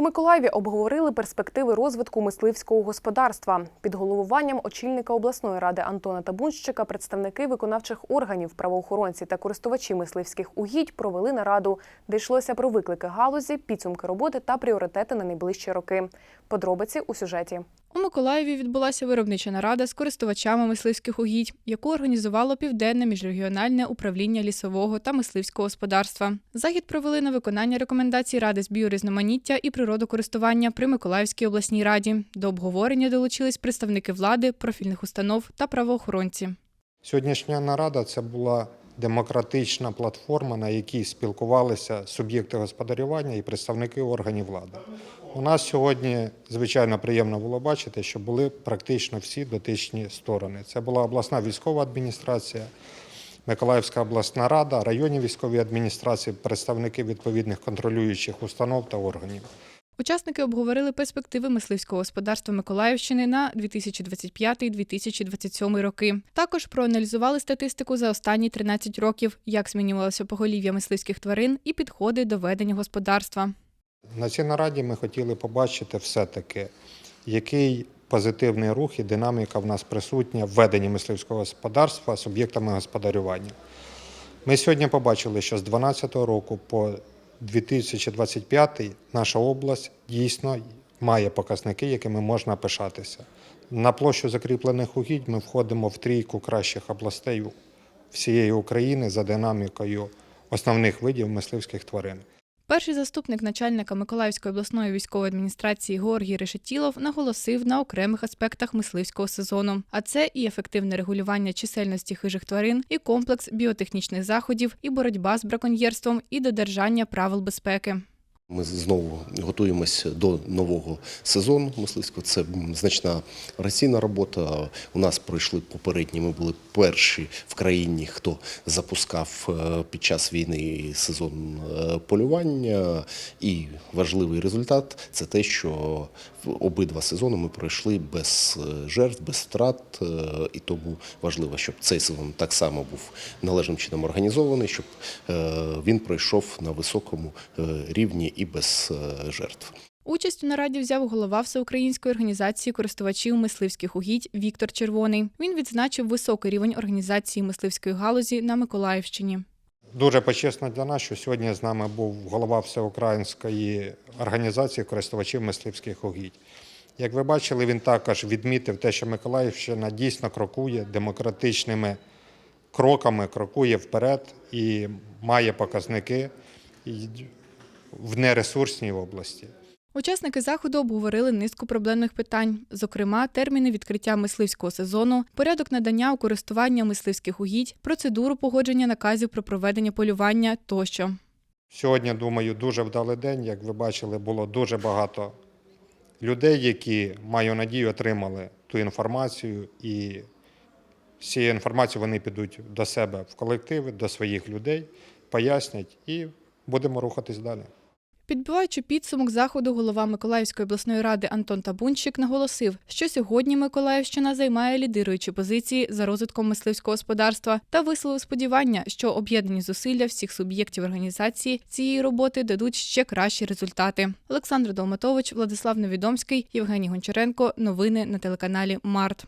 Миколаєві обговорили перспективи розвитку мисливського господарства. Під головуванням очільника обласної ради Антона Табунщика представники виконавчих органів, правоохоронці та користувачі мисливських угідь провели нараду, де йшлося про виклики галузі, підсумки роботи та пріоритети на найближчі роки. Подробиці у сюжеті. У Миколаєві відбулася виробнича нарада з користувачами мисливських угідь, яку організувало Південне міжрегіональне управління лісового та мисливського господарства. Захід провели на виконання рекомендацій Ради з біорізноманіття і природокористування при Миколаївській обласній раді. До обговорення долучились представники влади, профільних установ та правоохоронці. Сьогоднішня нарада це була демократична платформа, на якій спілкувалися суб'єкти господарювання і представники органів влади. У нас сьогодні, звичайно, приємно було бачити, що були практично всі дотичні сторони. Це була обласна військова адміністрація, Миколаївська обласна рада, районні військові адміністрації, представники відповідних контролюючих установ та органів. Учасники обговорили перспективи мисливського господарства Миколаївщини на 2025-2027 роки. Також проаналізували статистику за останні 13 років, як змінювалося поголів'я мисливських тварин і підходи до ведення господарства. На цій нараді ми хотіли побачити все-таки, який позитивний рух і динаміка в нас присутня в веденні мисливського господарства суб'єктами господарювання. Ми сьогодні побачили, що з 2012 року по 2025 наша область дійсно має показники, якими можна пишатися. На площу закріплених угідь ми входимо в трійку кращих областей всієї України за динамікою основних видів мисливських тварин. Перший заступник начальника Миколаївської обласної військової адміністрації Георгій Решетілов наголосив на окремих аспектах мисливського сезону. А це і ефективне регулювання чисельності хижих тварин, і комплекс біотехнічних заходів, і боротьба з браконьєрством, і додержання правил безпеки. Ми знову готуємося до нового сезону мисливського. Це значна раційна робота. У нас пройшли попередні. Ми були перші в країні, хто запускав е, під час війни сезон е, полювання. І важливий результат це те, що обидва сезони ми пройшли без е, жертв, без втрат. І тому важливо, щоб цей сезон так само був належним чином організований, щоб він пройшов на високому рівні і без е, жертв. Участь у нараді взяв голова Всеукраїнської організації користувачів мисливських угідь Віктор Червоний. Він відзначив високий рівень організації мисливської галузі на Миколаївщині. Дуже почесно для нас, що сьогодні з нами був голова всеукраїнської організації користувачів мисливських угідь. Як ви бачили, він також відмітив те, що Миколаївщина дійсно крокує демократичними кроками, крокує вперед і має показники в нересурсній області. Учасники заходу обговорили низку проблемних питань, зокрема, терміни відкриття мисливського сезону, порядок надання у користування мисливських угідь, процедуру погодження наказів про проведення полювання тощо. Сьогодні, думаю, дуже вдалий день. Як ви бачили, було дуже багато людей, які, маю надію, отримали ту інформацію, і з цією інформацією вони підуть до себе в колективи, до своїх людей, пояснять і будемо рухатись далі. Підбиваючи підсумок заходу, голова Миколаївської обласної ради Антон Табунщик наголосив, що сьогодні Миколаївщина займає лідируючі позиції за розвитком мисливського господарства та висловив сподівання, що об'єднані зусилля всіх суб'єктів організації цієї роботи дадуть ще кращі результати. Олександр Долматович, Владислав Невідомський, Євгеній Гончаренко. Новини на телеканалі Март.